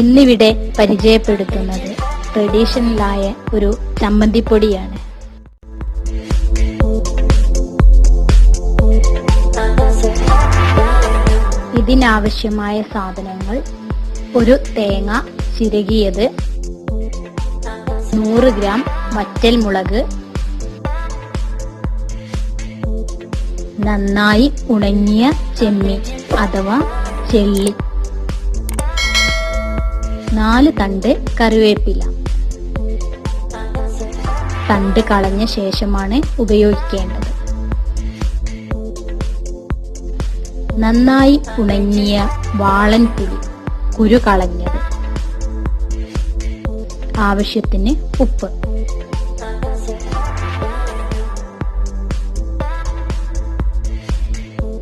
ഇന്നിവിടെ പരിചയപ്പെടുത്തുന്നത് ട്രഡീഷണലായ ഒരു ചമ്മന്തിപ്പൊടിയാണ്. ഇതിനാവശ്യമായ സാധനങ്ങൾ ഒരു തേങ്ങ ചിരകിയത് നൂറ് ഗ്രാം വറ്റൽ മുളക് നന്നായി ഉണങ്ങിയ ചെമ്മീൻ അഥവാ ചെള്ളി നാല് തണ്ട് കറിവേപ്പില. തണ്ട് കളഞ്ഞ ശേഷമാണ് ഉപയോഗിക്കേണ്ടത്. നന്നായി ഉണങ്ങിയ വാളൻ പുളി കുരു കളഞ്ഞത്. ആവശ്യത്തിന് ഉപ്പ്.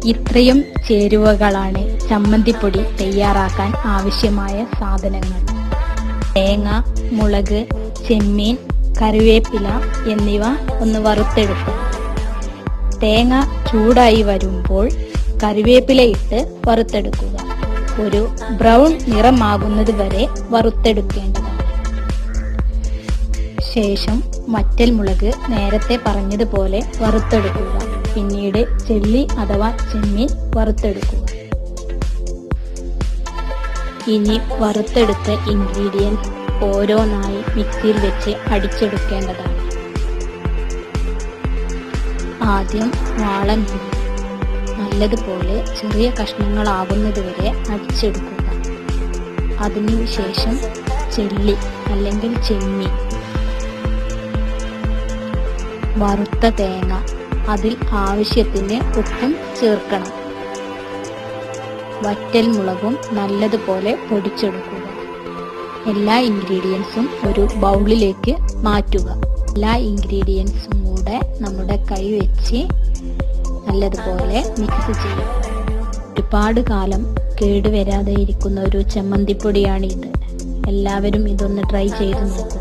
ഇത്രയും ചേരുവകളാണ് ചമ്മന്തിപ്പൊടി തയ്യാറാക്കാൻ ആവശ്യമായ സാധനങ്ങൾ. തേങ്ങ മുളക് ചെമ്മീൻ കറിവേപ്പില എന്നിവ ഒന്ന് വറുത്തെടുക്കുക തേങ്ങ ചൂടായി വരുമ്പോൾ കറിവേപ്പില ഇട്ട് വറുത്തെടുക്കുക. ഒരു ബ്രൗൺ നിറമാകുന്നത് വരെ വറുത്തെടുക്കേണ്ടതാണ്. ശേഷം മറ്റൽ മുളക് നേരത്തെ പറഞ്ഞതുപോലെ വറുത്തെടുക്കുക. പിന്നീട് ചെല്ലി അഥവാ ചെമ്മീൻ വറുത്തെടുക്കുക. ഇനി വറുത്തെടുത്ത ഇൻഗ്രീഡിയൻസ് ഓരോന്നായി മിക്സിയിൽ വെച്ച് അടിച്ചെടുക്കേണ്ടതാണ്. ആദ്യം വാളൻ നല്ലതുപോലെ ചെറിയ കഷ്ണങ്ങളാകുന്നത് വരെ അടിച്ചെടുക്കുക അതിനുശേഷം ചെല്ലി അല്ലെങ്കിൽ ചെമ്മി. വറുത്ത തേങ്ങ അതിൽ ആവശ്യത്തിന് ഉപ്പും ചേർക്കണം. വറ്റൽ മുളകും നല്ലതുപോലെ പൊടിച്ചെടുക്കുക. എല്ലാ ഇൻഗ്രീഡിയൻസും ഒരു ബൗളിലേക്ക് മാറ്റുക. എല്ലാ ഇൻഗ്രീഡിയൻസും കൂടെ നമ്മുടെ കൈ വെച്ച് നല്ലതുപോലെ മിക്സ് ചെയ്യുക. ഒരുപാട് കാലം കേടുവരാതെ ഇരിക്കുന്ന ഒരു ചമ്മന്തിപ്പൊടിയാണ് ഇത് എല്ലാവരും ഇതൊന്ന് ട്രൈ ചെയ്ത് നോക്കുക